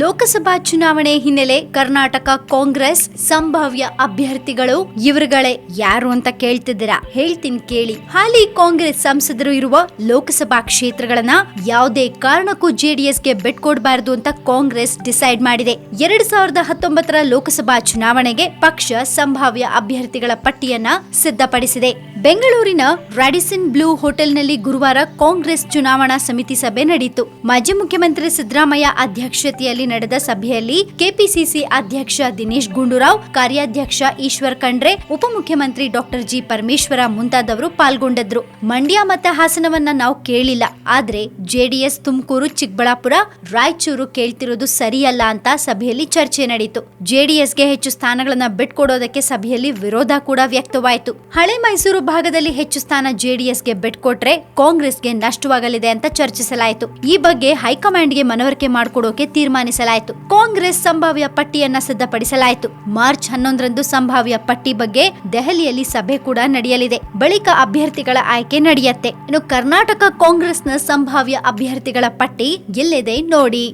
ಲೋಕಸಭಾ ಚುನಾವಣೆ ಹಿನ್ನೆಲೆ ಕರ್ನಾಟಕ ಕಾಂಗ್ರೆಸ್ ಸಂಭಾವ್ಯ ಅಭ್ಯರ್ಥಿಗಳು ಇವರುಗಳೇ ಯಾರು ಅಂತ ಕೇಳ್ತಿದ್ದೀರಾ? ಹೇಳ್ತೀನಿ ಕೇಳಿ. ಹಾಲಿ ಕಾಂಗ್ರೆಸ್ ಸಂಸದರು ಇರುವ ಲೋಕಸಭಾ ಕ್ಷೇತ್ರಗಳನ್ನ ಯಾವುದೇ ಕಾರಣಕ್ಕೂ ಜೆಡಿಎಸ್ಗೆ ಬಿಟ್ಕೊಡ್ಬಾರದು ಅಂತ ಕಾಂಗ್ರೆಸ್ ಡಿಸೈಡ್ ಮಾಡಿದೆ. ಎರಡ್ ಸಾವಿರದ ಹತ್ತೊಂಬತ್ತರ ಲೋಕಸಭಾ ಚುನಾವಣೆಗೆ ಪಕ್ಷ ಸಂಭಾವ್ಯ ಅಭ್ಯರ್ಥಿಗಳ ಪಟ್ಟಿಯನ್ನ ಸಿದ್ಧಪಡಿಸಿದೆ. ಬೆಂಗಳೂರಿನ ರಾಡಿಸನ್ ಬ್ಲೂ ಹೋಟೆಲ್ನಲ್ಲಿ ಗುರುವಾರ ಕಾಂಗ್ರೆಸ್ ಚುನಾವಣಾ ಸಮಿತಿ ಸಭೆ ನಡೆಯಿತು ಮಾಜಿ ಮುಖ್ಯಮಂತ್ರಿ ಸಿದ್ದರಾಮಯ್ಯ ಅಧ್ಯಕ್ಷತೆಯಲ್ಲಿ ನಡೆದ ಸಭೆಯಲ್ಲಿ ಕೆಪಿಸಿಸಿ ಅಧ್ಯಕ್ಷ ದಿನೇಶ್ ಗುಂಡೂರಾವ್, ಕಾರ್ಯಾಧ್ಯಕ್ಷ ಈಶ್ವರ್ ಖಂಡ್ರೆ, ಉಪಮುಖ್ಯಮಂತ್ರಿ ಡಾಕ್ಟರ್ ಜಿ ಪರಮೇಶ್ವರ ಮುಂತಾದವರು ಪಾಲ್ಗೊಂಡಿದ್ರು. ಮಂಡ್ಯ ಮತ್ತು ಹಾಸನವನ್ನ ನಾವು ಕೇಳಿಲ್ಲ. ಆದ್ರೆ ಜೆಡಿಎಸ್ ತುಮಕೂರು, ಚಿಕ್ಕಬಳ್ಳಾಪುರ, ರಾಯಚೂರು ಕೇಳ್ತಿರೋದು ಸರಿಯಲ್ಲ ಅಂತ ಸಭೆಯಲ್ಲಿ ಚರ್ಚೆ ನಡೆಯಿತು ಜೆಡಿಎಸ್ಗೆ ಹೆಚ್ಚು ಸ್ಥಾನಗಳನ್ನ ಬಿಟ್ಕೊಡೋದಕ್ಕೆ ಸಭೆಯಲ್ಲಿ ವಿರೋಧ ಕೂಡ ವ್ಯಕ್ತವಾಯಿತು. ಹಳೆ ಮೈಸೂರು ಭಾಗದಲ್ಲಿ ಹೆಚ್ಚು ಸ್ಥಾನ ಜೆಡಿಎಸ್ಗೆ ಬಿಟ್ಕೊಟ್ರೆ ಕಾಂಗ್ರೆಸ್ಗೆ ನಷ್ಟವಾಗಲಿದೆ ಅಂತ ಚರ್ಚಿಸಲಾಯಿತು. ಈ ಬಗ್ಗೆ ಹೈಕಮಾಂಡ್ಗೆ ಮನವರಿಕೆ ಮಾಡಿಕೊಡೋಕೆ ತೀರ್ಮಾನಿಸಲಾಯಿತು ಕಾಂಗ್ರೆಸ್ ಸಂಭಾವ್ಯ ಪಟ್ಟಿಯನ್ನ ಸಿದ್ಧಪಡಿಸಲಾಯಿತು. ಮಾರ್ಚ್ ಹನ್ನೊಂದರಂದು ಸಂಭಾವ್ಯ ಪಟ್ಟಿ ಬಗ್ಗೆ ದೆಹಲಿಯಲ್ಲಿ ಸಭೆ ಕೂಡ ನಡೆಯಲಿದೆ. ಬಳಿಕ ಅಭ್ಯರ್ಥಿಗಳ ಆಯ್ಕೆ ನಡೆಯುತ್ತೆ. ಇನ್ನು ಕರ್ನಾಟಕ ಕಾಂಗ್ರೆಸ್ನ ಸಂಭಾವ್ಯ ಅಭ್ಯರ್ಥಿಗಳ ಪಟ್ಟಿ ಎಲ್ಲಿದೆ ನೋಡಿ.